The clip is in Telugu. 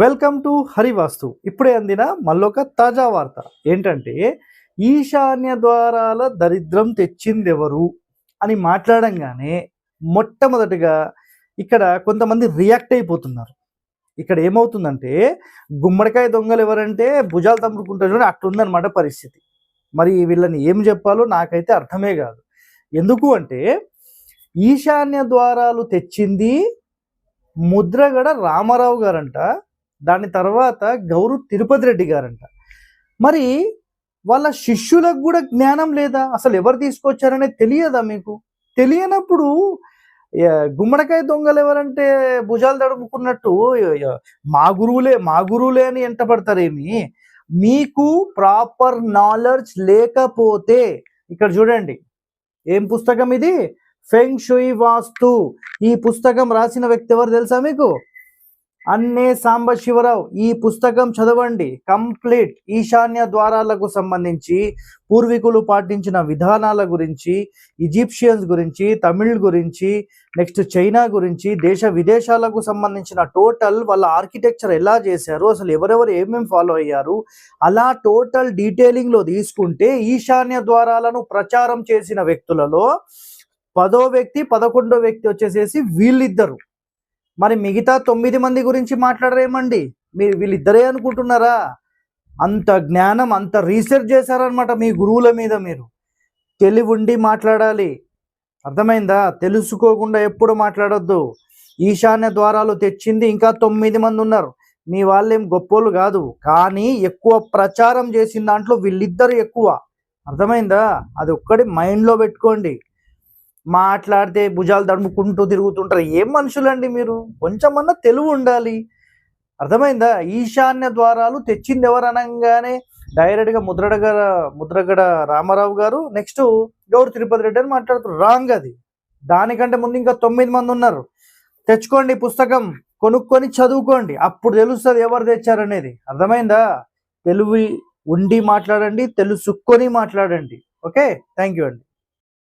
Welcome to Harivastu. ఇప్పుడే అందిన మళ్ళొక తాజా వార్త. ఏంటంటే ఈశాన్య ద్వారాల దరిద్రం తెచ్చిందెవరు అని మాట్లాడంగానే మొట్టమొదటిగా ఇక్కడ కొంతమంది రియాక్ట్ అయిపోతున్నారు. ఇక్కడ ఏమవుతుందంటే గుమ్మడికాయ దొంగలు ఎవరంటే భుజాలు తమ్ముకుంటారు చూడండి అట్లుందనమాట పరిస్థితి. మరి వీళ్ళని ఏం చెప్పాలో నాకైతే అర్థమే కాదు. ఎందుకు అంటే ఈశాన్య ద్వారాలు తెచ్చింది ముద్రగడ రామారావు గారంట. దాని తర్వాత గౌరు తిరుపతి రెడ్డి గారంట. మరి వాళ్ళ శిష్యులకు కూడా జ్ఞానం లేదా? అసలు ఎవరు తీసుకొచ్చారనేది తెలియదా మీకు? తెలియనప్పుడు గుమ్మడికాయ దొంగలు ఎవరంటే భుజాలు తడుపుకున్నట్టు మా గురువులే మా గురువులే అని ఎంటపడతారేమి మీకు ప్రాపర్ నాలెడ్జ్ లేకపోతే ఇక్కడ చూడండి ఏం పుస్తకం ఇది? Feng shui vastu. ఈ పుస్తకం రాసిన వ్యక్తి ఎవరు తెలుసా మీకు? అన్నే సాంబశివరావు ఈ పుస్తకం చదవండి. కంప్లీట్ ఈశాన్య ద్వారాలకు సంబంధించి పూర్వీకులు పాటించిన విధానాల గురించి ఈజిప్షియన్స్ గురించి తమిళ్ గురించి నెక్స్ట్ చైనా గురించి దేశ విదేశాలకు సంబంధించిన టోటల్ వాళ్ళ ఆర్కిటెక్చర్ ఎలా చేశారు అసలు ఎవరెవరు ఏమేమి ఫాలో అయ్యారు అలా టోటల్ డీటెయిలింగ్లో తీసుకుంటే ఈశాన్య ద్వారాలను ప్రచారం చేసిన వ్యక్తులలో పదో వ్యక్తి పదకొండో వ్యక్తి వచ్చేసేసి వీళ్ళిద్దరు. మరి మిగతా తొమ్మిది మంది గురించి మాట్లాడరేమండి? మీరు వీళ్ళిద్దరే అనుకుంటున్నారా? అంత జ్ఞానం అంత రీసెర్చ్ చేశారనమాట మీ గురువుల మీద మీరు. తెలివి ఉండి మాట్లాడాలి. అర్థమైందా? తెలుసుకోకుండా ఎప్పుడు మాట్లాడొద్దు. ఈశాన్య ద్వారాలు తెచ్చింది ఇంకా తొమ్మిది మంది ఉన్నారు. మీ వాళ్ళేం గొప్పోళ్ళు కాదు. కానీ ఎక్కువ ప్రచారం చేసిన దాంట్లో వీళ్ళిద్దరు ఎక్కువ. అర్థమైందా? అది ఒక్కటి మైండ్లో పెట్టుకోండి. మాట్లాడితే భుజాలు తడుముకుంటూ తిరుగుతుంటారు. ఏం మనుషులండి మీరు? కొంచెమన్నా తెలివి ఉండాలి. అర్థమైందా? ఈశాన్య ద్వారాలు తెచ్చింది ఎవరు అనగానే డైరెక్ట్గా ముద్రగడ ముద్రగడ రామారావు గారు నెక్స్ట్ గౌరు తిరుపతి రెడ్డి అని మాట్లాడుతారు రాంగ్ అది. దానికంటే ముందు ఇంకా తొమ్మిది మంది ఉన్నారు. తెచ్చుకోండి పుస్తకం కొనుక్కొని చదువుకోండి. అప్పుడు తెలుస్తుంది ఎవరు తెచ్చారనేది. అర్థమైందా? తెలివి ఉండి మాట్లాడండి తెలుసుకొని మాట్లాడండి. ఓకే? థ్యాంక్ యూ అండి.